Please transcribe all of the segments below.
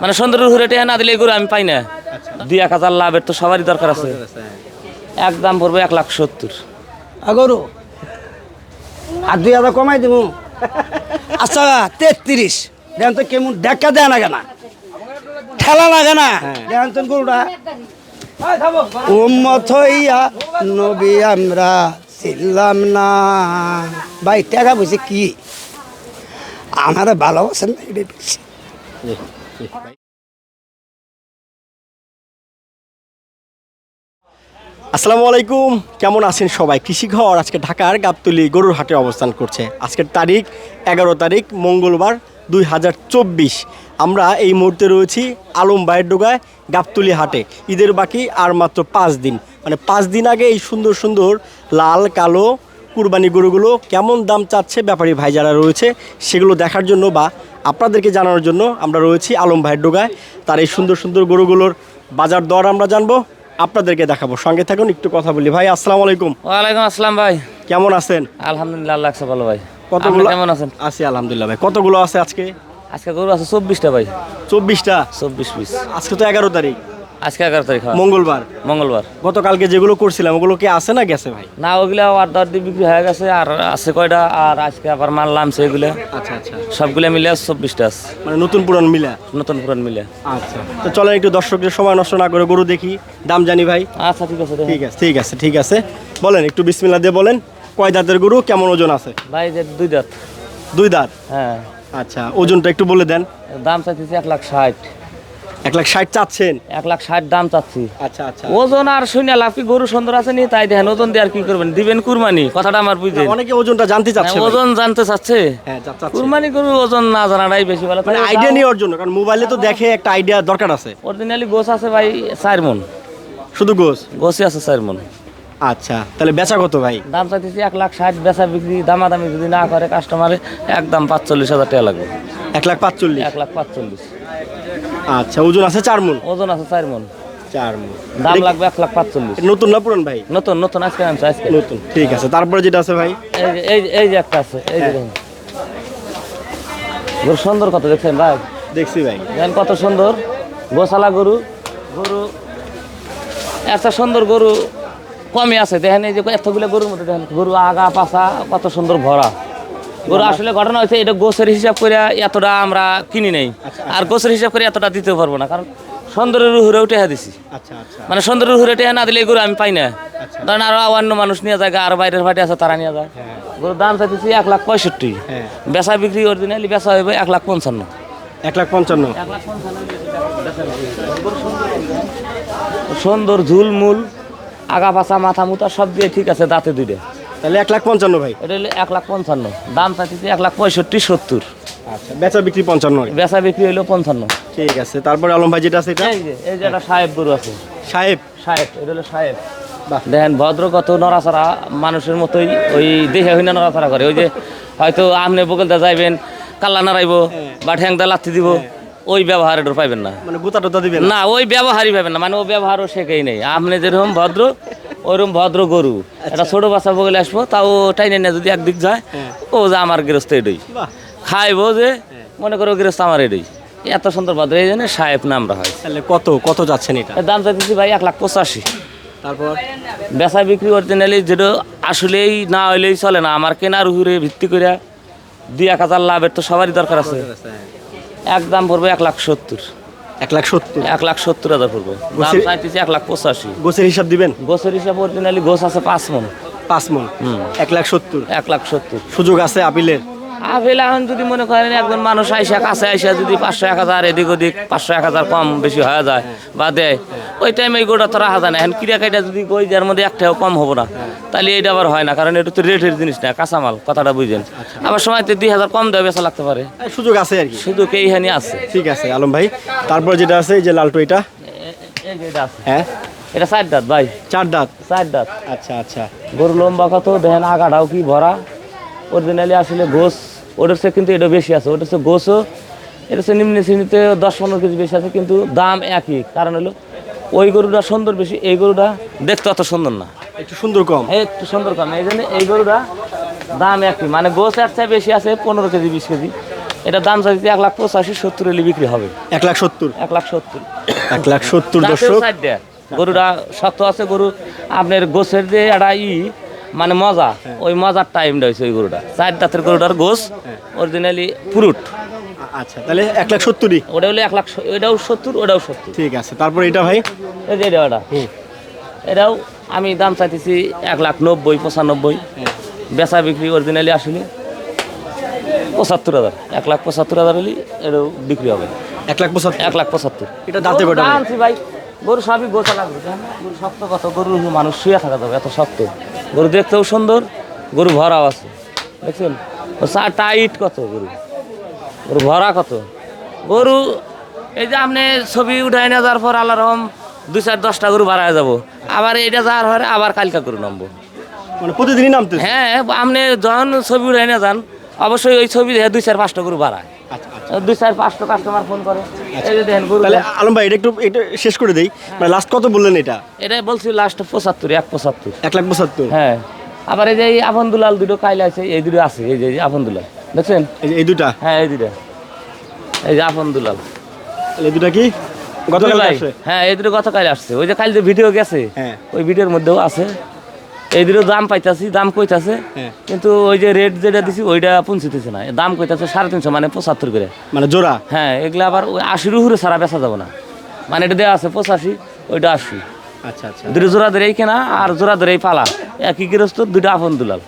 মানে সুন্দরের হুরে টেহা না দিলে এই গরু আমি পাই না। দুই এক হাজার লাভের তো সবারই দরকার আছে। এক দাম পড়বে এক লাখ সত্তর। আগরু, আর দুই হাজার কমাই দিব আচ্ছা তেত্রিশ। দেখেন তো কেমন দেখা দেয় না। কেনা ঠেলা লাগে না। দেখেন তো গরুটা। উম্মত হইয়া নবী আমরা ছিলাম না। ভাই, টাকা বলছে কি? আমার ভালোবাসেন না এটাই আসসালামু আলাইকুম। কেমন আছেন সবাই? কৃষিঘর, আজকে ঢাকার গাবতলি গরুর হাটে অবস্থান করছে। আজকের তারিখ এগারো তারিখ, মঙ্গলবার দুই হাজার চব্বিশ। আমরা এই মুহূর্তে রয়েছি আলম বাইয়ের ডোগায় গাবতলি হাটে। ঈদের বাকি আর মাত্র পাঁচ দিন। মানে পাঁচ দিন আগে এই সুন্দর সুন্দর লাল, কালো কুরবানি গরুগুলো কেমন দাম চাচ্ছে ব্যাপারী ভাই যারা রয়েছে সেগুলো দেখার জন্য বা আপনাদেরকে জানানোর জন্য আমরা রয়েছি আলম ভাইয়ের ডোগায়। তার এই সুন্দর সুন্দর গরুগুলোর বাজার দর আমরা জানব আপনাদেরকে দেখাবো। সঙ্গে থাকুন একটু কথা বলি। ভাই আসসালামু আলাইকুম। ওয়ালাইকুম আসসালাম ভাই। কেমন আছেন? আলহামদুলিল্লাহ আল্লাহ ভালো ভাই। কতগুলো কেমন আছেন? আছি আলহামদুলিল্লাহ ভাই। কতগুলো আছে আজকে? আজকে গরু আছে চব্বিশটা ভাই। চব্বিশটা? চব্বিশ পিস। আজকে তো এগারো তারিখ। আজকে এগারো তারিখ মঙ্গলবার? মঙ্গলবার। গতকালকে যেগুলো করছিলাম ওগুলো কি আছে না গেছে ভাই? না ওগুলা আর দর দিয়ে বিক্রি হয়ে গেছে আর আছে কয়টা আর আজকে আবার মাল নামছে এগুলা। আচ্ছা আচ্ছা। সবগুলো মিলে চব্বিশটা আছে। মানে নতুন পুরান মিলা? নতুন পুরান মিলে। আচ্ছা। তো চলেন একটু দর্শকদের সময় নষ্ট না করে গরু দেখি দাম জানি ভাই। আচ্ছা ঠিক আছে ঠিক আছে ঠিক আছে ঠিক আছে। বলেন একটু বিসমিল্লা দিয়ে বলেন কয় দাঁতের গরু কেমন ওজন আছে? ভাই যে দুই দাঁত। দুই দাঁত? হ্যাঁ। আচ্ছা ওজনটা একটু বলে দেন। দাম চাইতেছি এক লাখ ষাট। এক লাখ ষাট চাচ্ছেন? এক লাখ ষাট দাম চাচ্ছি। আচ্ছা আচ্ছা। ওজন আর শুনে লাভ কি? গরু সুন্দর আছে নি? তাই দেখেন ওজন দিয়ে আর কি করবেন? দিবেন কুরবানি কথাটা আমার বুঝলেন অনেকে ওজনটা জানতে চাচ্ছে ওজন জানতে চাচ্ছে। হ্যাঁ। কুরবানি গরু ওজন না জানাটাই বেশি ভালো। মানে আইডিয়া নেওয়ার জন্য কারণ মোবাইলে তো দেখে একটা আইডিয়া দরকার আছে। অরিজিনালি গোছ আছে ভাই চার মন। শুধু গোস? গোছি আছে চার মন। আচ্ছা তাহলে বেচা কত ভাই? দাম চাইতেছি এক লাখ ষাট বেচা বিক্রি দামাদামি যদি না করে কাস্টমারে একদম পাঁচচল্লিশ হাজার টাকা লাগবে। এক লাখ পাঁচচল্লিশ। এক লাখ পাঁচচল্লিশ। আচ্ছা ওজন আছে চার মন ওজন আছে চার মন চার মন দাম লাগবে এক লাখ পাঁচচল্লিশ। নতুন না পুরান ভাই? নতুন নতুন আজকে আনছে আজকে। নতুন ঠিক আছে। তারপরে যেটা আছে ভাই? এই এই যে- একটা আছে এই যে গরু সুন্দর কত দেখছেন ভাই? দেখছি ভাই। দেখেন কত সুন্দর। গোশালা গরু। গরু এত সুন্দর গরু কমই আছে। দেখেন এই যে এতগুলো গরুর মধ্যে দেখেন গরু আগা পাশা কত সুন্দর ভরা। গরু আসলে ঘটনা হয়েছে এটা গোছের হিসাব করে এতটা আমরা কিনি নেই। আর গোছের হিসাব করে এতটা দিতে পারব না কারণ সুন্দরের হুরে উঠে দিছি আচ্ছা আচ্ছা। মানে সুন্দরের হুরে টেহা না দিলে গরু আমি পাই না। ধরেন আরও অন্য মানুষ নিয়ে যায় আর বাইরের ফাটে আছে তারা নিয়ে যায়। গরুর দাম চাইতেছি এক লাখ পঁয়ষট্টি। হ্যাঁ। বেচা বিক্রি অরিজিনালি বেচা হইবে এক লাখ পঞ্চান্ন। এক লাখ পঞ্চান্ন। সুন্দর ঝুলমুল আগা পাছা মাথা মুতা সব দিয়ে ঠিক আছে দাঁতে দুইটা। তাহলে এক লাখ পঞ্চান্ন ভাই। এটা হলো এক লাখ পঞ্চান্ন। দাম চাইতেছি এক লাখ পঁয়ষট্টি সত্তর। আচ্ছা বেচা বিক্রি পঞ্চান্ন বেচা বিক্রি হইল পঞ্চান্ন। ঠিক আছে তারপরে আলম ভাই যেটা আছে এটা? এই যে একটা সাহেব গরু আছে। সাহেব? সাহেব এটা হলো সাহেব। দেখেন ভদ্র কত নড়াচড়া মানুষের মতোই ওই দেখে হইনা নড়াচড়া করে। ওই যে হয়তো আপনি বগলতে যাইবেন কাল্লা নাড়াইবো বা ঠ্যাংদা লাথি দিব ওই ব্যবহার এটা পাইবেন না। মানে গুতা টুতা দিবেন না ওই ব্যবহারই পাবেন না। মানে ও ব্যবহারও শেখেই নেই। আপনি যেরকম ভদ্র ওইরকম ভদ্র গরু। একটা ছোট বাচ্চা বগলে আসব তাও টাইনে না যদি একদিক যায় ও যে আমার গৃহস্থ বাহ। খাইবো যে মনে করো গৃহস্থ আমার এডই এত সুন্দর ভদ্র এই জন্য সাহেব নামরা হয় তাহলে কত কত যাচ্ছেন এটা? দাম চাইতেছি ভাই এক লাখ পঁচাশি। তারপর? বেচা বিক্রি অরিজিনালি যেটা আসলেই না হইলেই চলে না। আমার কেনার উপরে ভিত্তি করে দুই এক হাজার লাভের তো সবারই দরকার আছে। এক দাম পড়বে এক লাখ সত্তর। এক লাখ সত্তর। এক লাখ সত্তর হাজার পড়বে। দাম গোছের- চাইতেছি এক লাখ পঁচাশি। গোছের হিসাব দিবেন? গোছের হিসাব অরিজিনালি গোছ আছে পাঁচ মন। পাঁচ মন। এক লাখ সত্তর। এক লাখ সত্তর। সুযোগ আছে আপিলের? আপেল এখন যদি মনে করেন একজন মানুষ আইসা কাছে আইসা যদি পাঁচশো এক হাজার এদিক ওদিক পাঁচশো এক হাজার কম বেশি হয়ে যায় বা দেয় ওই টাইমে গোটা তো রাখা যায় না এখন ক্রিয়া কাইটা যদি কই যার মধ্যে একটাও কম হব না তাহলে এইটা আবার হয় না কারণ এটা তো রেটের জিনিস না কাঁচামাল কথাটা বুঝেন। আবার সময় তো দুই হাজার কম দেওয়া বেচা লাগতে পারে। সুযোগ আছে আর কি। কে এইখানে আছে। ঠিক আছে আলম ভাই। তারপর যেটা আছে এই যে লালটু এটা। এটা হ্যাঁ? এটা চার দাঁত ভাই। চার দাঁত? চার দাঁত। আচ্ছা আচ্ছা। গরু লম্বা কত দেখেন আগাটাও কি ভরা। অরিজিনালি আসলে গোস ওটার চেয়ে কিন্তু এটা বেশি আছে। ওটার চেয়ে গোসও এটা হচ্ছে নিম্ন শ্রেণীতে দশ পনেরো কেজি বেশি আছে কিন্তু দাম একই। কারণ হলো ওই গরুটা সুন্দর বেশি এই গরুটা দেখতে অত সুন্দর না। একটু সুন্দর কম। এই একটু সুন্দর কম। এই জন্য এই গরুটা দাম একই। মানে গোস এর চেয়ে বেশি আছে পনেরো কেজি বিশ কেজি। এটা দাম চাইতে এক লাখ পঁচাশি সত্তর হলে বিক্রি হবে। এক লাখ সত্তর। এক লাখ সত্তর। এক লাখ সত্তর দর্শক। side গরুটা শক্ত আছে গরু আপনার গোছের যে একটা ই মানে মজা। ওই মজার টাইমটা হয়েছে ওই গরুটা। চার দাঁতের গরুটার গোছ অরিজিনালি ফ্রুট আচ্ছা তাহলে এক লাখ সত্তরই? ওটা হলো এক লাখ ওটাও সত্তর ওটাও সত্তর। ঠিক আছে তারপর এটা ভাই? এই যে এটা ওটা। এটাও আমি দাম চাইতেছি এক লাখ নব্বই পঁচানব্বই। বেচা বিক্রি অরিজিনালি আসলে পঁচাত্তর হাজার। এক লাখ পঁচাত্তর হাজার হলে এটাও বিক্রি হবে। এক লাখ পঁচাত্তর? এক লাখ পঁচাত্তর। এটা দাঁতে ভাই? আনছি ভাই। গরু সবই গোছা লাগবে গরু শক্ত কত গরু মানুষ শুয়ে থাকা যাবে এত শক্ত। গরু দেখতেও সুন্দর গরু ভরাও আছে। দেখছেন? টাইট কত গরু? গরু ভরা কত? গরু এই যে আপনি ছবি উঠাই না যাওয়ার পর আল্লাহ রহম দুই চার দশটা গরু ভাড়ায় যাব। আবার এটা যাওয়ার পরে আবার কালকা গরু নামবো। মানে প্রতিদিনই নামতে হ্যাঁ আপনি যখন ছবি উঠাই না যান অবশ্যই ওই ছবি দুই চার পাঁচটা গরু ভাড়ায় দুই চার পাঁচটা কাস্টমার ফোন করে। এই যে দেখেন গরু তাহলে আলম ভাই এটা একটু এটা শেষ করে দেই। মানে লাস্ট কত বললেন এটা? এটাই বলছি লাস্ট পঁচাত্তর এক পঁচাত্তর। এক লাখ পঁচাত্তর? হ্যাঁ। আবার এই যে আফন দুলাল দুটো কাইলে আছে এই দুটো আছে এই যে আফন দুলাল। দেখছেন? এই দুটা? হ্যাঁ এই দুটো। এই যে আফন দুলাল। এই দুটা কি? গতকাল হ্যাঁ এই দুটো গতকাল আসছে। ওই যে কাল যে ভিডিও গেছে হ্যাঁ। ওই ভিডিওর মধ্যেও আছে। এই দুটো দাম পাইতাছি দাম কইতাছে। হ্যাঁ। কিন্তু ওই যে রেট যেটা দিছি ওইটা পৌঁছিতেছে না। দাম কইতাছে সাড়ে তিনশো মানে পঁচাত্তর করে। মানে জোড়া? হ্যাঁ এগুলো আবার ওই আশির উপরে সারা বেচা যাবে না। মানে এটা দেওয়া আছে পঁচাশি ওইটা আশি। আচ্ছা আচ্ছা। দুটো জোড়া ধরেই কেনা আর জোড়া ধরেই পালা। একই গৃহস্থ দুটো আপন দুলাল।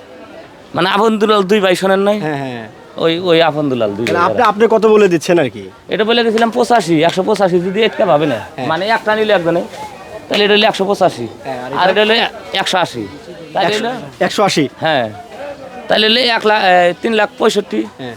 মানে আপন দুলাল দুই ভাই শোনেন নাই? হ্যাঁ হ্যাঁ। ওই ওই আপন দুলাল দুই আপনি আপনি কত বলে দিচ্ছেন আর কি? এটা বলে দিয়েছিলাম পঁচাশি একশো পঁচাশি যদি একটা ভাবে না মানে একটা নিলে একজনে। তাহলে এটা হলো একশো পঁচাশি। হ্যাঁ, আর এটা হলো একশো আশি। একশো আশি। হ্যাঁ। তাহলে হলো এক লাখ তিন লাখ পঁয়ষট্টি। হ্যাঁ।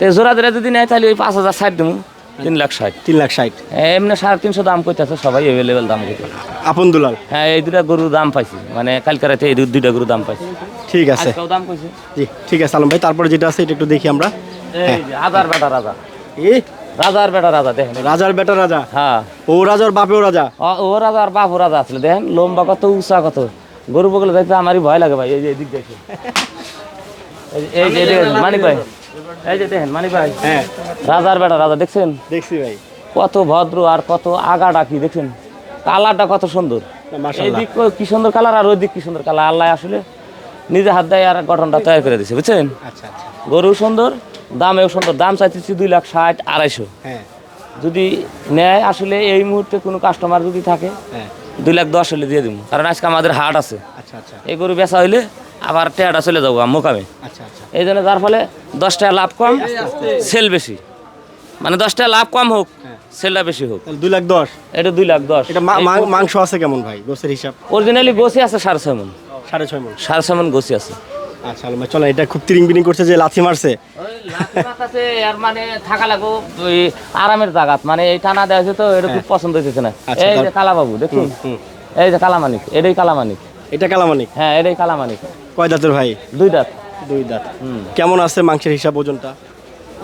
তো জোড়া ধরে যদি নেয় তাহলে ওই পাঁচ হাজার ষাট দেবো তিন লাখ ষাট। তিন লাখ ষাট। এমনি সাড়ে তিনশো দাম করতেছে সবাই অ্যাভেলেবেল দাম করতেছে আপন দুলাল। হ্যাঁ এই দুটা গরুর দাম পাইছি। মানে কালকে রাতে এই দু- দুইটা গরুর দাম পাইছি। ঠিক আছে। দাম কইছে। জি ঠিক আছে আলম ভাই। তারপরে যেটা আছে এটা একটু দেখি আমরা। এই যে হাজার বেটা রাজা। এ? রাজার বেটা রাজা দেখেন। রাজার বেটা রাজা? হ্যাঁ। ও রাজার বাপেও রাজা? ও- ও রাজা আর বাপু রাজা আসলে দেখেন লম্বা কত উঁচা কত। গরু বগলে দেখতে আমারই ভয় লাগে ভাই এই যে এদিক দেখে এই যে- মানিক ভাই। এই যে দেখেন মানিক ভাই। হ্যাঁ। রাজার বেটা রাজা দেখছেন? দেখছি ভাই। কত ভদ্র আর কত আগাটা কি দেখছেন? কালারটা কত সুন্দর। না, মাশাআল্লাহ। দিক কি সুন্দর কালার আর ওই দিক কি সুন্দর কালার? আল্লাহ আসলে নিজে হাত দেয় আর গঠনটা তৈরি করে দিছে বুঝছেন? আচ্ছা আচ্ছা। গরু সুন্দর দামেও সুন্দর দাম চাইতেছি দুই লাখ ষাট আড়াইশো। হ্যাঁ। যদি নেয় আসলে এই মুহূর্তে কোনো কাস্টমার যদি থাকে হ্যাঁ। দুই লাখ দশ হলে দিয়ে দিব কারণ আজকে আমাদের হাট আছে। আচ্ছা আচ্ছা। এই গরু বেচা হইলে আবার টেয়াটা চলে যাব মোকামে আচ্ছা এই জন্য যার ফলে দশ টাকা লাভ কম সেল বেশি। মানে দশ টাকা লাভ কম হোক সেলটা বেশি হোক। দুই লাখ দশ। এটা দুই লাখ দশ। এটা মাংস আছে কেমন ভাই গোসের হিসাব? অরিজিনালি গোসি আছে সাড়ে ছয় মন। সাড়ে ছয় মন। সাড়ে ছয় মন গোসি আছে। আচ্ছা ভাই এটা খুব তিরিং বিরিং করছে যে লাথি মারছে। আর মানে থাকা লাগো ওই আরামের জায়গাত মানে এই টানা দেওয়া হয়েছে তো এটা খুব পছন্দ হইতেছে না। আচ্ছা, এই যে কালাবাবু দেখুন এই যে কালামানিক এটাই কালামানিক। এটা কালামানিক? হ্যাঁ এটাই কালামানিক। কয় দাঁতের ভাই? দুই দাঁত। দুই দাঁত। হুম। কেমন আছে মাংসের হিসাব ওজনটা?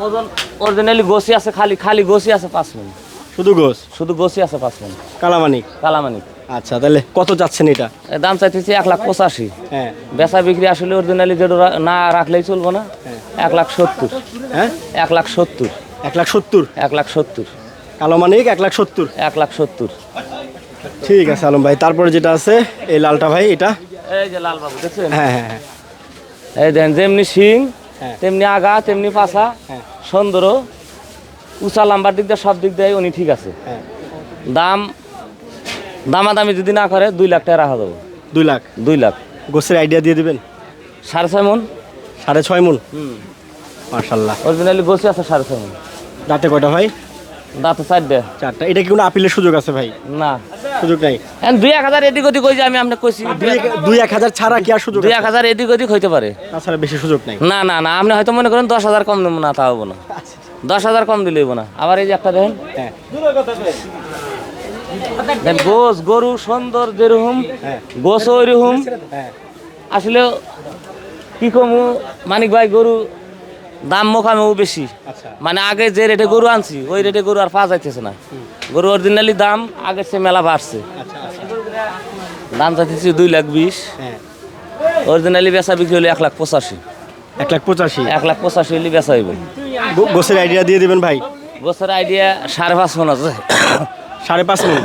ওজন অরিজিনালি গোছি আছে খালি খালি গোছি আছে পাঁচ মিনিট শুধু গোস? শুধু গোছি আছে পাঁচ মিনিট কালামানিক? কালামানিক। আচ্ছা তাহলে কত যাচ্ছেন এটা? দাম চাইতেছি এক লাখ পঁচাশি। হ্যাঁ। বেচা বিক্রি আসলে অরিজিনালি যেটা না রাখলেই চলবো না। এক লাখ সত্তর। হ্যাঁ? এক লাখ সত্তর। এক লাখ সত্তর? এক লাখ সত্তর। কালোমানিক এক লাখ সত্তর? এক লাখ সত্তর। ঠিক আছে আলম ভাই তারপরে যেটা আছে এই লালটা ভাই এটা? এই যে লালবাবু দেখছেন? হ্যাঁ হ্যাঁ হ্যাঁ। এই দেখেন যেমনি শিং হ্যাঁ। তেমনি আগা তেমনি পাছা হ্যাঁ। সুন্দর উঁচা লাম্বার দিক দিয়ে সব দিক দিয়ে উনি ঠিক আছে। হ্যাঁ। দাম দামাদামি যদি না করে দুই লাখ টাকা রাখা যাব। দুই লাখ? দুই লাখ। গোসের আইডিয়া দিয়ে দিবেন? সাড়ে ছয় মন। সাড়ে ছয় মন? হুম। মার্শাল্লাহ অরিজিনালি বসে আছে সাড়ে ছয় মন। দাঁতে কয়টা ভাই? দাঁতে চারটে। চারটা। এটা কি কোনো আপিলের সুযোগ আছে ভাই? না। সুযোগ নাই? দুই এক হাজার এদিক ওদিক হয়ে যে আমি আপনাকে কইছি দুই এক- হাজার ছাড়া কি আর সুযোগ দুই এক হাজার এদিক ওদিক হইতে পারে। তাছাড়া বেশি সুযোগ নাই? না না না। আপনি হয়তো মনে করেন দশ হাজার কম দেবো না তা হব না। দশ হাজার কম দিলে হইবো না। আবার এই যে একটা দেখেন। হ্যাঁ। গোস গরু সুন্দর যেরকম হ্যাঁ। গোস ওইরকম। হ্যাঁ। আসলে কি কমু মানিক ভাই গরু দাম মোকামেও বেশি। আচ্ছা। মানে আগে যে রেটে গরু আনছি ওই রেটে গরু আর পাওয়া যাইতেছে না। গরু অরিজিনালি দাম আগের চেয়ে মেলা বাড়ছে। আচ্ছা আচ্ছা। দাম চাইতেছি দুই লাখ বিশ। হ্যাঁ। অরিজিনালি বেচা বিক্রি হলে এক লাখ পঁচাশি। এক লাখ পঁচাশি? এক লাখ পঁচাশি হলে বেচা হইব। গোসের আইডিয়া দিয়ে দিবেন ভাই। গোসের আইডিয়া সাড়ে পাঁচ মন আছে। সাড়ে পাঁচ মিনিট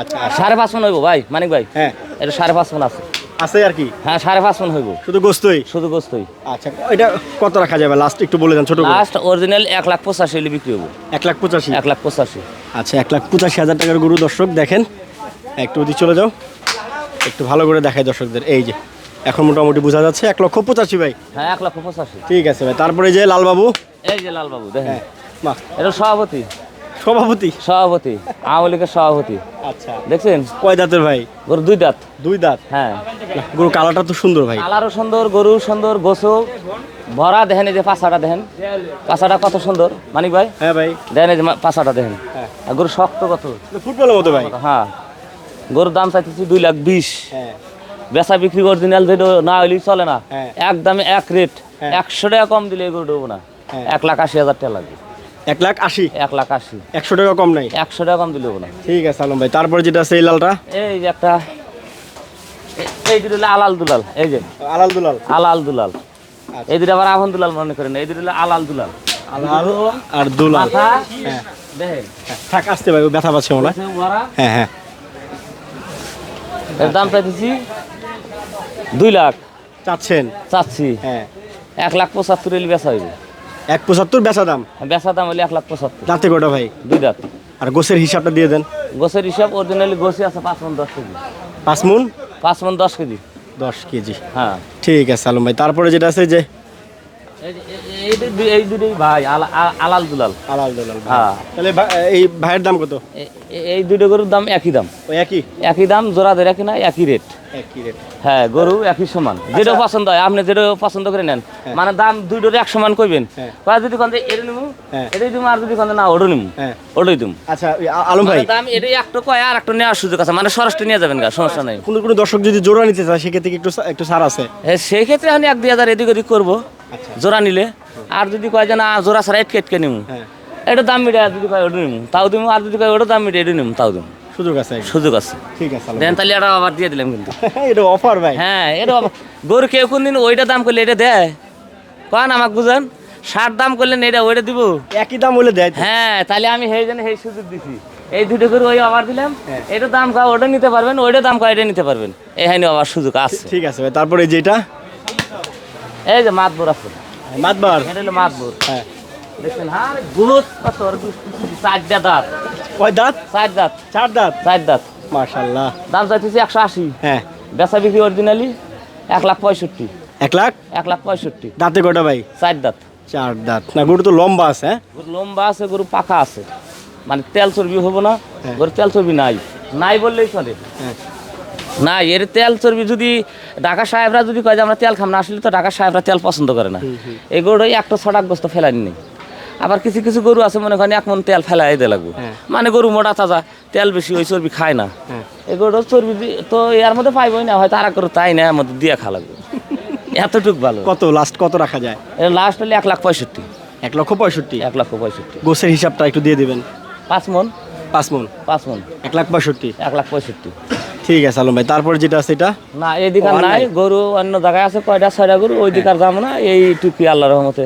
আচ্ছা সাড়ে পাঁচ মন হইব ভাই মানিক ভাই। হ্যাঁ। এটা সাড়ে পাঁচ মন আছে। আছে আর কি? হ্যাঁ সাড়ে পাঁচ মন হইব। শুধু গোস্তই? শুধু গোস্তই। আচ্ছা এটা কত রাখা যাবে? লাস্ট একটু বলে দেন ছোট লাস্ট অরিজিনাল এক লাখ পঁচাশি হলে বিক্রি হব এক লাখ পঁচাশি? এক লাখ পঁচাশি। আচ্ছা এক লাখ পঁচাশি হাজার টাকার গরু দর্শক দেখেন। একটু ওদিক চলে যাও। একটু ভালো করে দেখায় দর্শকদের। এই যে এখন মোটামুটি বোঝা যাচ্ছে এক লক্ষ পঁচাশি ভাই। হ্যাঁ এক লক্ষ পঁচাশি। ঠিক আছে ভাই তারপরে যে লালবাবু। এই যে লালবাবু দেখেন। হ্যাঁ বাহ এটা সভাপতি। সভাপতি? সভাপতি আওয়ামী লীগের সভাপতি। আচ্ছা। দেখছেন? কয় দাঁতের ভাই? গরু দুই দাঁত। দুই দাঁত? হ্যাঁ। গরু কালারটা তো সুন্দর ভাই। কালারও সুন্দর গরু সুন্দর গোসো ভরা দেখেন এই যে পাশাটা দেখেন। কত সুন্দর। মানিক ভাই? হ্যাঁ ভাই। দেখেন এই যে দেখেন। হ্যাঁ। গরু শক্ত কত? ফুটবলের মতো ভাই। হ্যাঁ। গরুর দাম চাইতেছি দুই লাখ বিশ। হ্যাঁ। বেচা বিক্রি অরিজিনাল যেটা না হইলেই চলে না। হ্যাঁ। এক রেট। একশো টাকা কম দিলে এই গরু দেবো না। এক লাখ আশি হাজার টাকা লাগবে। এক লাখ আশি। এক লাখ আশি। একশো টাকা কম নাই? একশো টাকা কম দিলে না। ঠিক আছে আলম ভাই। তারপরে যেটা আছে এই লালটা? এই যে একটা এই দুটো আলাল দুলাল এই যে। আলাল দুলাল? আলাল দুলাল। আচ্ছা। এই দুটো আবার আহন দুলাল মনে করেন এই দুটো আলাল দুলাল। আলাল আর দুলাল। হ্যাঁ। দেখেন। হ্যাঁ, থাক আসতে ভাই ব্যথা পাচ্ছে মনে হয়। হ্যাঁ হ্যাঁ। এর দাম চাইতেছি দুই লাখ। চাচ্ছেন? চাচ্ছি। হ্যাঁ। এক লাখ পঁচাত্তর এলে বেচা হইবে। এক পঁচাত্তর বেচা দাম? বেচা দাম হলে এক লাখ পঁচাত্তর। দাঁতে কটা ভাই? দুই দাঁত। আর গোসের হিসাবটা দিয়ে দেন। গোছের হিসাব অরিজিনালি গোছি আছে পাঁচ মন দশ কেজি। পাঁচ মন পাঁচ মন দশ কেজি। দশ কেজি। হ্যাঁ। ঠিক আছে আলম ভাই। তারপরে যেটা আছে যে এই দুটোই ভাই আলাল দুলাল। আলাল দুলাল হ্যাঁ। তাহলে এই ভাইয়ের দাম কত? এই দুটো গরুর দাম একই দাম। একই? একই দাম জোড়া ধরে কিনা একই রেট একই রেট হ্যাঁ গরু একই সমান। যেটা পছন্দ হয় আপনি যেটা পছন্দ করে নেন। মানে দাম দুইটোর এক সমান কইবেন। হ্যাঁ। যদি এটা নিমু হ্যাঁ। এটাই আর যদি কন্দে না ওটা নিমু। হ্যাঁ। ওটাই আচ্ছা আলম ভাই। মানে দাম এটাই একটা কয় আর একটা নেওয়ার সুযোগ আছে। মানে সরাসরি নিয়ে যাবেন গা সমস্যা নাই। কোনো কোনো দর্শক যদি জোড়া নিতে চায় সেক্ষেত্রে একটু একটু ছাড় আছে? হ্যাঁ, সেই ক্ষেত্রে আমি এক দুই হাজার এদিক ওদিক করব। আচ্ছা জোড়া নিলে আর যদি কয় যে না জোড়া ছাড়া এটকে এটকে নিমু। হ্যাঁ। এটা দাম মিটে আর যদি কয় ওটা নিমু তাও দিমু আর যদি কয় ওটা দাম মিটে এটা নিমু তাও দিমু। সুযোগ আছে সুযোগ আছে। ঠিক আছে দেন তাহলে এটা আবার দিয়ে দিলাম কিন্তু। এটা অফার ভাই। হ্যাঁ এটা গরু কেউ কোন দিন ওইটা দাম করলে এটা দেয়? কন আমাকে বুঝান? ষাট দাম করলেন এটা ওইটা দিব? একই দাম বলে দেয়। হ্যাঁ তাহলে আমি সেই জন্য সেই সুযোগ দিছি। এই দুটো করে ওই আবার দিলাম। হ্যাঁ। এটা দাম কয় ওটা নিতে পারবেন ওইটা দাম কয় এটা নিতে পারবেন। এখানে আবার সুযোগ আছে। ঠিক আছে ভাই তারপরে যেটা? এই যে মাতবর আছে। মাতবার? এটা হলো মাতবর। হ্যাঁ। দেখছেন হ্যাঁ বহুত কত আর চারটা দাঁত। কয় দাঁত? চার দাঁত। চার দাঁত? চার দাঁত। মাশাল্লাহ। দাম চাইতেছি একশো আশি। হ্যাঁ। বেচা বিক্রি অরিজিনালি এক লাখ পঁয়ষট্টি। এক লাখ? এক লাখ পঁয়ষট্টি। দাঁতে কটা ভাই? চার দাঁত। চার দাঁত। না গরু তো লম্বা আছে হ্যাঁ? গরু লম্বা আছে গরু পাকা আছে। মানে তেল চর্বি হব না হ্যাঁ। গরু তেল চর্বি নাই। নাই বললেই চলে। হ্যাঁ। নাই এর তেল চর্বি যদি ঢাকা সাহেবরা যদি কয় যে আমরা তেল খাম না আসলে তো ঢাকা সাহেবরা তেল পছন্দ করে না। এই গরু একটা ছটাক গোস্ত ফেলানি নেই আবার কিছু কিছু গরু আছে মনে করেন এক মন তেল ফেলাই দিয়ে লাগবে। হ্যাঁ। মানে গরু মোটা তাজা তেল বেশি ওই চর্বি খায় না। হ্যাঁ। এই গরুটা চর্বি তো এর মধ্যে পাইবই না হয়তো আর গরু তাই না এর মধ্যে দিয়ে খাওয়া লাগবে। এতটুক ভালো। কত লাস্ট কত রাখা যায়? লাস্ট হলে এক লাখ পঁয়ষট্টি। এক লক্ষ পঁয়ষট্টি? এক লক্ষ পঁয়ষট্টি। গোসের হিসাবটা একটু দিয়ে দিবেন। পাঁচ মন। পাঁচ মন? পাঁচ মন। এক লাখ পঁয়ষট্টি? এক লাখ পঁয়ষট্টি। ঠিক আছে আলম ভাই। তারপরে যেটা আছে এটা? না এই দিকার আর নাই? গরু অন্য জায়গায় আছে কয়টা ছয়টা গরু? ওই দিকার যাব না এই টুকি আল্লাহ রহমতে।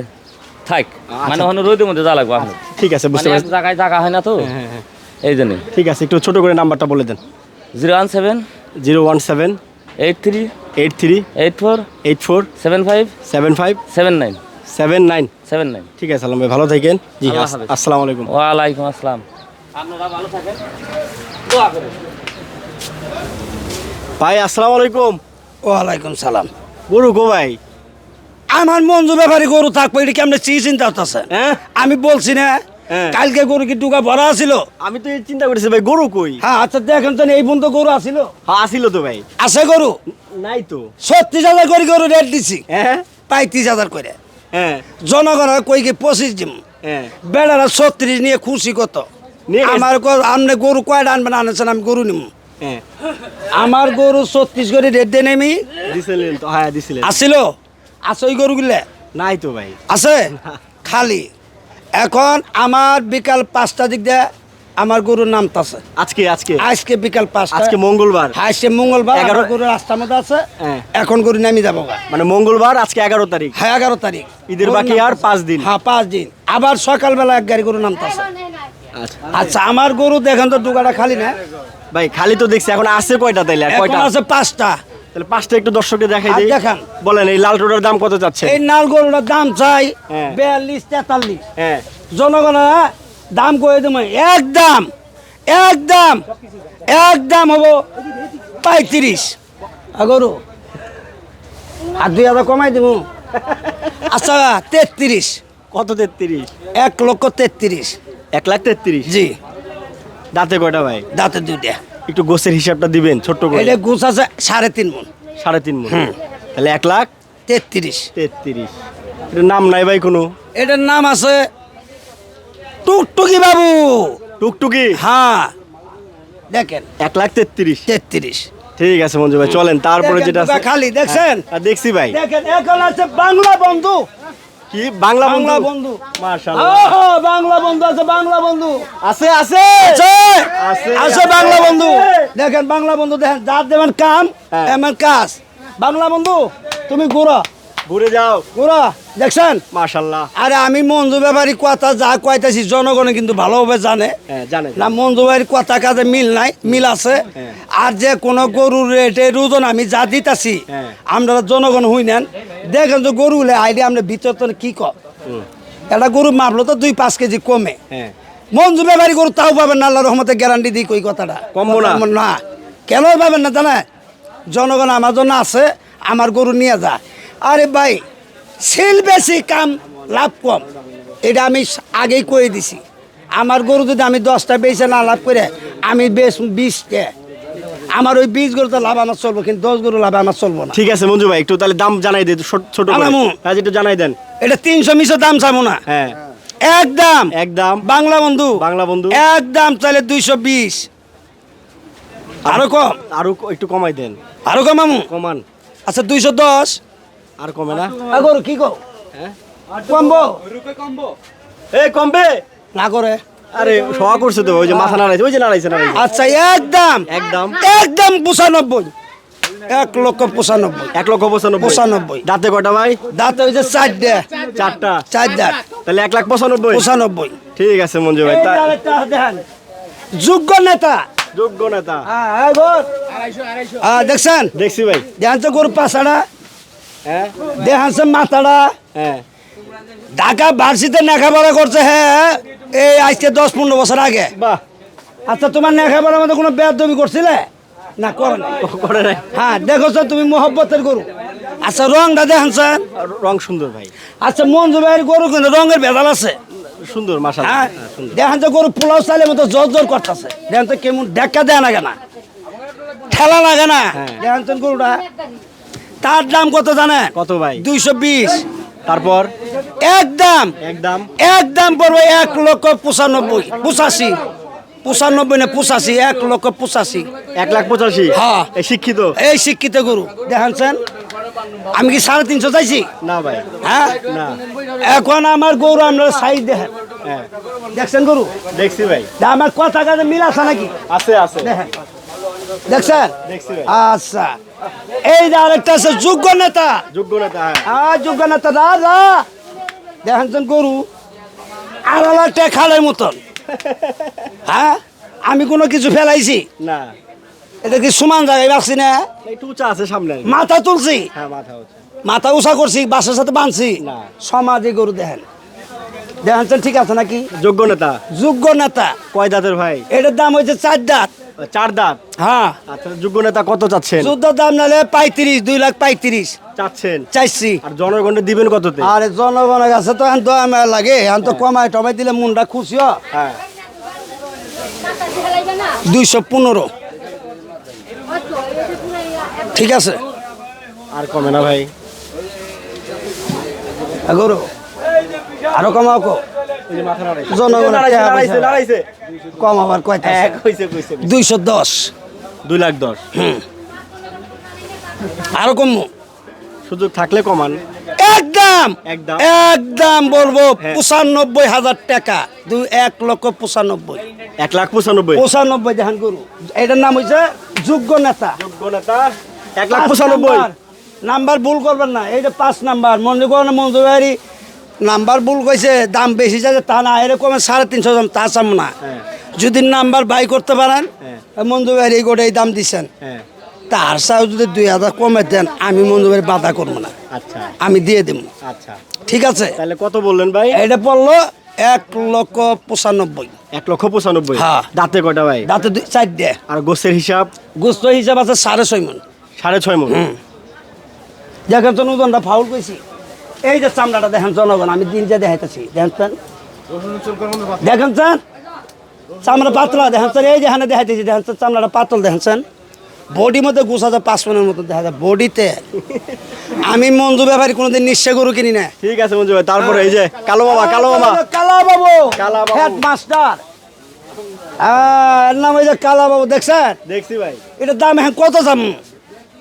থাক মানে ওখানে রোদের মধ্যে যা লাগবে আপনার ঠিক আছে বুঝতে মানে পারছি। জায়গায় জায়গা হয় না তো? হ্যাঁ হ্যাঁ এই জন্য। ঠিক আছে একটু ছোট করে নাম্বারটা বলে দেন। Zero one seven zero one seven eight three eight three eight four eight four seven five seven five seven nine. Seven nine. Seven nine. ঠিক আছে আলম ভাই ভালো থাকেন। জি। আসসালামু আলাইকুম। ওয়ালাইকুম আসসালাম। আপনারা ভালো থাকেন। দোয়া করেন। ভাই আসসালামু আলাইকুম। ওয়ালাইকুম সালাম। গরু গো ভাই। আমার মঞ্জু ব্যাপারী গরু থাকব এটা কেমন চি চিন্তা হতেছে হ্যাঁ? আমি বলছি না হ্যাঁ। কালকে গরু কি টুকা ভরা আছিল? আমি তো এই চিন্তা করেছি ভাই গরু কই? হ্যাঁ আচ্ছা দেখেন তো এই বন্ধু গরু আছিল? হ্যাঁ আসিল তো ভাই। আছে গরু? নাই তো। ছত্রিশ হাজার করে গরু রেট দিছি। হ্যাঁ? পঁয়ত্রিশ হাজার করে। হ্যাঁ। জনগণ কই কি পঁচিশ দিম। হ্যাঁ। বেড়ারা ছত্রিশ নিয়ে খুশি কত। আমার আপনি গরু কয়টা আনবেন আনেছেন আমি গরু নিম। হ্যাঁ আমার গরু ছত্রিশ করে রেট দেন আমি দিছিলেন তো হ্যাঁ দিছিলেন। আসিল? আছে ওই গরুগুলা নাই তো ভাই। আছে? খালি। এখন আমার বিকাল পাঁচটা দিক দিয়ে আমার গরুর নামতাছে আজকে আজকে? আজকে বিকাল পাঁচটা। আজকে মঙ্গলবার? আজকে মঙ্গলবার। এগারো- এগারো গরু রাস্তার মধ্যে আছে। হ্যাঁ। এখন গরু নামি যাব মানে মঙ্গলবার আজকে এগারো তারিখ? হ্যাঁ এগারো তারিখ। ঈদের বাকি আর পাঁচ দিন। হ্যাঁ পাঁচ দিন। আবার সকালবেলা এক গাড়ি গরু নামতেছে আচ্ছা। আচ্ছা আমার গরু দেখেন তো দুগাটা খালি না? ভাই খালি তো দেখছি এখন আছে কয়টা তাইলে কয়টা? আছে পাঁচটা। তাহলে পাঁচটা একটু দর্শককে দেখাই দিই। দেখান। বলেন এই লাল টোটার দাম কত চাচ্ছে এই নাল গরুটার দাম চাই হ্যাঁ। বিয়াল্লিশ তেতাল্লিশ। হ্যাঁ। জনগণের দাম করে দেবো একদম একদম একদম হব পঁয়ত্রিশ। গরু? আর দুই হাজার কমাই দেবো। আচ্ছা তেত্রিশ। কত তেত্রিশ? এক লক্ষ তেত্রিশ। এক লাখ তেত্রিশ? জি। দাঁতে কয়টা ভাই? দাঁতের দুইটা। একটু গোছের হিসাবটা দিবেন ছোট্ট করে। এটা গুছ আছে সাড়ে তিন মন। সাড়ে তিন মণ তাহলে এক লাখ? তেত্রিশ। তেত্রিশ। এটার নাম নাই ভাই কোনো? এটার নাম আছে টুকটুকি বাবু। টুকটুকি? হ্যাঁ। দেখেন। এক লাখ তেত্রিশ। তেত্রিশ। ঠিক আছে মঞ্জু ভাই চলেন তারপরে যেটা আছে খালি, দেখছেন? হ্যাঁ, দেখছি ভাই। দেখেন এখন আছে বাংলা বন্ধু। কি? বাংলা বাংলা বন্ধু? বন্ধু। মাশাআল্লাহ। বাংলা বন্ধু আছে বাংলা বন্ধু। আছে আছে। আছে। বাংলা বন্ধু। দেখেন বাংলা বন্ধু দেখেন যার দেবেন কাম হ্যাঁ। এমন কাজ। বাংলা বন্ধু তুমি ঘুরো। ঘুরে যাও। ঘুরো দেখছেন? মাশাআল্লাহ। আরে আমি মঞ্জু ব্যাপারী কথা যা কইতাছি জনগণ কিন্তু ভালোভাবে জানে। হ্যাঁ জানেন না মঞ্জু ভাইয়ের কথা কাজে মিল নাই মিল আছে। হ্যাঁ। আর যে কোনো গরুর রেটের ওজন আমি যা দিতাছি। আমরা জনগণ হই নেন। দেখেন যে গরু হলে আইডি আমরা ভিতর তো কি ক হুম, একটা গরু মাপলো তো দুই পাঁচ কেজি কমে। হ্যাঁ। মঞ্জু ব্যাপারী গরু তাও পাবেন না আল্লাহ রহমতে গ্যারান্টি দিই কই কথাটা। কমবো না? কেন পাবেন না জানা জনগণ আমার জন্য আছে আমার গরু নিয়ে যা। আরে ভাই সেল বেশি কাম লাভ কম। এটা আমি আগেই কয়ে দিছি। আমার গরু যদি আমি দশটা বেচে না লাভ করে আমি বেশ বিশটা। আমার ওই বিশ গরু তো লাভ আমার চলবো কিন্তু দশ গরু লাভ আমার চলবো না। ঠিক আছে মঞ্জু ভাই একটু তাহলে দাম জানাই দে ছোট- করে। আলামু। হ্যাঁ একটু জানাই দেন। এটা তিনশো মিশো দাম চাবো না। হ্যাঁ। একদম একদম বাংলা বন্ধু। বাংলা বন্ধু। একদম চাইলে দুইশো বিশ। আরও কম? আরও একটু কমাই দেন। আরও কমামু কমান। আচ্ছা দুইশো দশ। আর কমে না। গরু কি কো হ্যাঁ? কমবো? এ কমবে। না করে। আরে শোয়া করছে তো ওই যে মাথা নাড়াইছে ওই যে নাড়াইছে নাড়াইছে। আচ্ছা একদম। একদম। একদম পঁচানব্বই। এক লক্ষ পঁচানব্বই। এক লক্ষ পঁচানব্বই। পঁচানব্বই। দাঁতে কয়টা ভাই? দাঁত হয়েছে চারটে। চারটা। চার দাঁত তাহলে এক লাখ পঁচানব্বই। পঁচানব্বই। ঠিক আছে মঞ্জু ভাই যে যোগ্য নেতা। যোগ্য নেতা। হ্যাঁ, হ্যাঁ, দেখছেন? দেখছি ভাই। দেখেন তো গরু হ্যাঁ। দেখেন সে হ্যাঁ। ঢাকা লেখাপড়া করছে হ্যাঁ? এই আজকে দশ পনেরো বছর আগে। বাহ। আচ্ছা তোমার লেখাপড়ার মধ্যে কোনো বেদবি করছিলে? না করে করে নাই। হ্যাঁ দেখো স্যার তুমি মোহব্বতের গরু? আচ্ছা রংটা দেখেন স্যার। রং সুন্দর ভাই। আচ্ছা মঞ্জু ভাইয়ের গরু কিন্তু রঙের ভেজাল আছে। সুন্দর মাশা হ্যাঁ সুন্দর। দেখেন তো গরু পোলাও চালের মতো জোর জোর করতেছে। দেখেন তো কেমন দেখা দেয় না। কেনা ঠেলা লাগে না। হ্যাঁ। দেখেন তো গরুটা। তার দাম কত জানেন? কত ভাই? দুইশো বিশ। তারপর? একদম। একদম। একদম পড়বে এক লক্ষ পঁচানব্বই পঁচাশি। পঁচানব্বই না পঁচাশি এক লক্ষ পঁচাশি। এক লাখ পঁচাশি? হ্যাঁ। এই শিক্ষিত? এই শিক্ষিত গরু। দেখাচ্ছেন আমি কি সাড়ে তিনশো চাইছি? না ভাই। হ্যাঁ? না। এখন আমার গরু আমরা সাইজ দেখেন। হ্যাঁ। দেখছেন গরু? দেখছি ভাই। আমার কথা কাজে মিল আছে নাকি? আছে আছে। দেখেন। দেখছেন? আচ্ছা। এই যে আরেকটা আছে যোগ্য নেতা। যোগ্য নেতা হ্যাঁ। যোগ্য নেতা দাদা দেখেন গরু আড়ালাটে খালের মতন। হ্যাঁ? আমি কোনো কিছু ফেলাইছি? না। এটা কি সমান জায়গায় রাখছি না? একটু উঁচা আছে সামনে মাথা তুলছি? হ্যাঁ মাথা উষা করছি বাসের সাথে বাঁধছি। সমাজে গরু দেখেন। দেখেন ঠিক আছে নাকি? যোগ্য নেতা। যোগ্য নেতা। কয় দাঁতের ভাই? এটার দাম হয়েছে চার দাঁত। চার দাঁত? হ্যাঁ। আচ্ছা যোগ্য নেতা কত চাচ্ছেন? চোদ্দ দাম নালে পঁয়ত্রিশ দুই লাখ পঁয়ত্রিশ। চাচ্ছেন। চাইছি। আর জনগণে দিবেন কততে? আরে জনগণের কাছে তো এখন তো আমার লাগে। এখন তো কমাই টমাই দিলে মুন্ডা খুশি হয় হ্যাঁ। দুইশো পনেরো। ঠিক আছে। আর কমে না ভাই। গরু আরও কমাও কো। নাড়াইছে। কম আবার কইছে। দুইশো দশ। দুই লাখ দশ। আরও কমবো সুযোগ থাকলে কমান। একদম একদম। বলব হ্যাঁ। পঁচানব্বই হাজার টাকা। দুই এক লক্ষ পঁচানব্বই। এক লাখ পঁচানব্বই। পঁচানব্বই দেখান গরু। এটার নাম হয়েছে যোগ্য নেতা। যোগ্য নেতা এক লাখ পাঁচ পঁচানব্বই। নাম্বার। ভুল করবেন না এইটা পাঁচ নাম্বার। মঞ্জু করেন মঞ্জু বাড়ি নাম্বার ভুল কইছে দাম বেশি যাচ্ছে তা না এরকম সাড়ে তিনশো দাম তা চাম না। হ্যাঁ। যদি নাম্বার বাই করতে পারেন হ্যাঁ। মঞ্জু এই গোটাই দাম দিচ্ছেন হ্যাঁ। তার সাথে যদি দুই হাজার কমে দেন আমি মঞ্জু বাধা করব না। আচ্ছা। আমি দিয়ে দেবো। আচ্ছা। ঠিক আছে? তাহলে কত বললেন ভাই? এটা পড়ল এক লক্ষ পঁচানব্বই। এক লক্ষ পঁচানব্বই? হ্যাঁ। দাঁতে কয়টা ভাই? দাঁতে দুই চারটে আর গোসের হিসাব? গোস্ত হিসাব আছে সাড়ে ছয় মন। সাড়ে ছয় মন। দেখেন তো ওজনটা ফাউল কইছি। এই যে চামড়াটা দেখেন জনগণ আমি দিন যে দেখাইতেছি দেখেন দেখেন চান চামড়া পাতলা দেখেন চান এই যেখানে দেখাইতেছি দেখেন চান চামড়াটা পাতল দেখেন চান বডি মধ্যে গোছা যায় পাঁচ মনের মতো দেখা যায় বডিতে। আমি মঞ্জু ব্যাপারী কোনোদিন নিশ্চয় গরু কিনি না ঠিক আছে মঞ্জু ভাই তারপরে এই যে কালো বাবা কালো বাবা। কালা বাবু কালা। হেড মাস্টার এর নাম ওই যে কালা বাবু দেখছেন? দেখছি ভাই। এটার দাম এখন কত দাম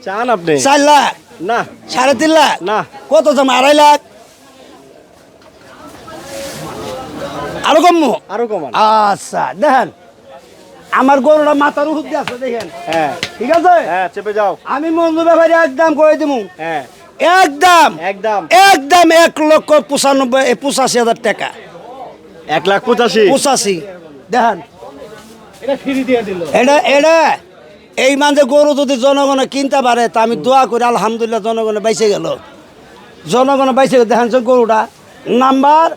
চান আপনি? চার লাখ। না। সাড়ে তিন লাখ? না। কত দাম আড়াই লাখ। আরও কম আরও কমান। আচ্ছা দেখেন আমার গরুটা মাথার উপর দিয়ে আছে দেখেন। হ্যাঁ। ঠিক আছে? হ্যাঁ চেপে যাও। আমি মঞ্জু ব্যাপারে একদম করে দিব হ্যাঁ। একদম একদম একদম এক লক্ষ পঁচানব্বই পঁচাশি হাজার টাকা। এক লাখ পঁচাশি। পঁচাশি। দেখেন। এটা এটা এই মানে গরু যদি জনগণে কিনতে পারে তা আমি দোয়া করি আলহামদুলিল্লাহ জনগণে বাইসে গেল। জনগণে গেল দেখেন গরুটা। নাম্বার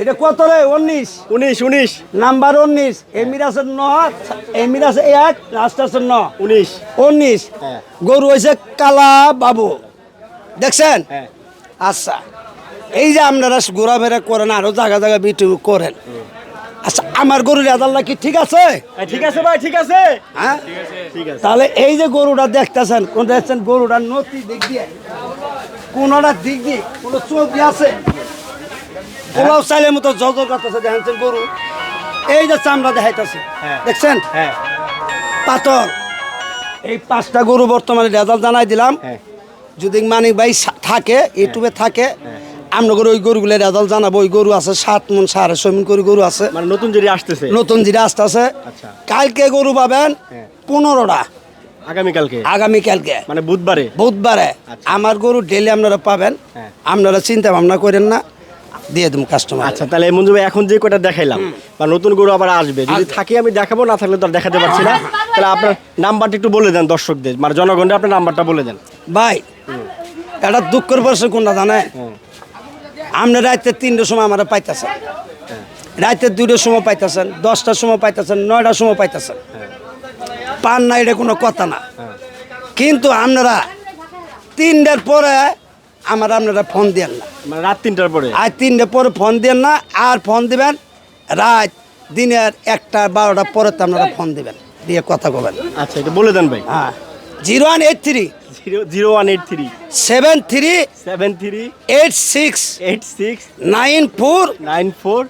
এটা কত রে? উনিশ। উনিশ উনিশ। নাম্বার উনিশ। এমির আছে ন এমির আছে এক লাস্ট আছে ন। উনিশ। উনিশ। হ্যাঁ। গরু হয়েছে কালা বাবু। দেখছেন? হ্যাঁ। আচ্ছা এই যে আপনারা ঘোরাফেরা করেন আরও জায়গা জায়গা বিটু করেন। আচ্ছা আমার গরুর আদাল্লা কি ঠিক আছে? ঠিক আছে ভাই ঠিক আছে। হ্যাঁ? ঠিক আছে তাহলে এই যে গরুটা দেখতেছেন কোন দেখছেন গরুটা নতি দিক দিয়ে কোনটা দিক দিয়ে কোনো চোখ দিয়ে আছে? পোলাও চাইলের মতো জজ করতেছে দেখেন গরু? এই যে চামড়া দেখাইতেছে হ্যাঁ। দেখছেন? হ্যাঁ। পাথর। এই পাঁচটা গরু বর্তমানে রেজাল্ট জানাই দিলাম। হ্যাঁ। যদি মানিক ভাই থাকে ইউটিউবে থাকে আমরা করে ওই গরুগুলো রেজাল্ট জানাব। ওই গরু আছে সাত মন সাড়ে ছয় মন করে গরু আছে। মানে নতুন যদি আসতেছে? নতুন জিরা আসতে আছে আচ্ছা। কালকে গরু পাবেন। পনেরোটা। আগামীকালকে? আগামীকালকে। মানে বুধবারে? বুধবারে। আচ্ছা। আমার গরু ডেলি আপনারা পাবেন। হ্যাঁ। আপনারা চিন্তা ভাবনা করেন না দিয়ে দেবো কাস্টমার আচ্ছা তাহলে মঞ্জু ভাই এখন যে কটা দেখাইলাম বা নতুন গরু আবার আসবে যদি থাকে আমি দেখাবো না থাকলে তো দেখাতে পারছি না। তাহলে আপনার নাম্বারটা একটু বলে দেন দর্শকদের মানে জনগণের আপনার নাম্বারটা বলে দেন। ভাই এটা দুঃখের বর্ষে কোনটা জানে? আপনি রাতে তিনটের সময় আমরা পাইতেছেন। রাতে দুটোর সময় পাইতেছেন দশটার সময় পাইতেছেন নয়টার সময় পাইতেছেন। পান না এটা কোনো কথা না। কিন্তু আপনারা তিনটার পরে আমার আপনারা ফোন দেন না। মানে রাত তিনটার পরে? আর তিনটে পরে ফোন দেন না আর ফোন দেবেন রাত দিনের একটা বারোটা পরে তো আপনারা ফোন দেবেন দিয়ে কথা কবেন আচ্ছা এটা বলে দেন ভাই। হ্যাঁ। Zero one eight three. Zero one eight three. Seven three seven three eight six eight six nine four nine four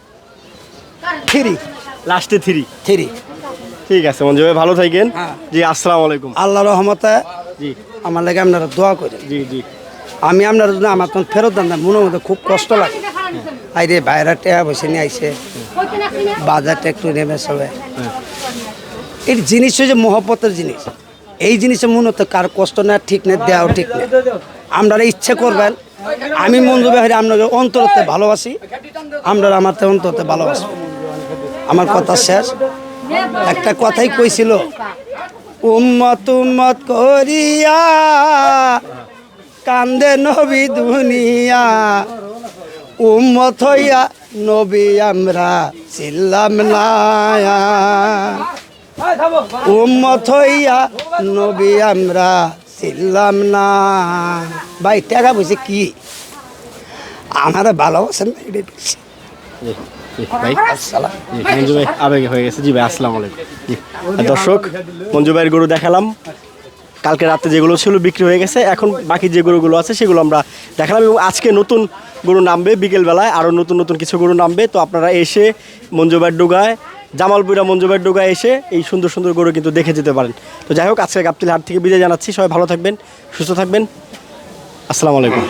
three. লাস্টে থ্রি। থ্রি। ঠিক আছে মঞ্জু ভাই ভালো থাকেন। হ্যাঁ। জি আসসালামু আলাইকুম। আল্লাহ রহমতে জি। আমার লাগে আপনারা দোয়া করেন। জি জি। আমি আপনার জন্য আমার তখন ফেরত দেন না মনের মধ্যে খুব কষ্ট লাগে। আই রে বাইরে টেয়া বসে নিয়ে আইসে বাজারটা একটু নেমে সবে এই জিনিস হচ্ছে মহব্বতের জিনিস। এই জিনিসে মনে হতো কার কষ্ট না ঠিক নেই দেওয়াও ঠিক নেই আপনারা ইচ্ছে করবেন আমি মঞ্জু বেহারি আপনাকে অন্তরতে ভালোবাসি। আপনারা আমার তো অন্তরতে ভালোবাসি আমার কথা শেষ। একটা কথাই কইছিল উম্মত উম্মত করিয়া কান্দে নবী দুনিয়া উম্মত হইয়া নবী আমরা ছিলাম না উম্মত হইয়া নবী আমরা ছিলাম না ভাই টাকা বলছে কি? আমার ভালোবাসেন জি, আবেগে হয়ে গেছে। জি ভাই, আসসালামু আলাইকুম। দর্শক, মঞ্জু ভাইয়ের গরু দেখালাম। কালকে রাতে যেগুলো ছিল বিক্রি হয়ে গেছে। এখন বাকি যে গরুগুলো আছে, সেগুলো আমরা দেখালাম এবং আজকে নতুন গরু নামবে বিকেলবেলায়। আরও নতুন নতুন কিছু গরু নামবে। তো আপনারা এসে মঞ্জু ভাইয়ের ডোগায়, জামালপুরা মঞ্জু ভাইয়ের ডোগায় এসে এই সুন্দর সুন্দর গরু কিন্তু দেখে যেতে পারেন। তো যাই হোক, আজকে গাবতিল হাট থেকে বিদায় জানাচ্ছি। সবাই ভালো থাকবেন, সুস্থ থাকবেন। আসসালামু আলাইকুম।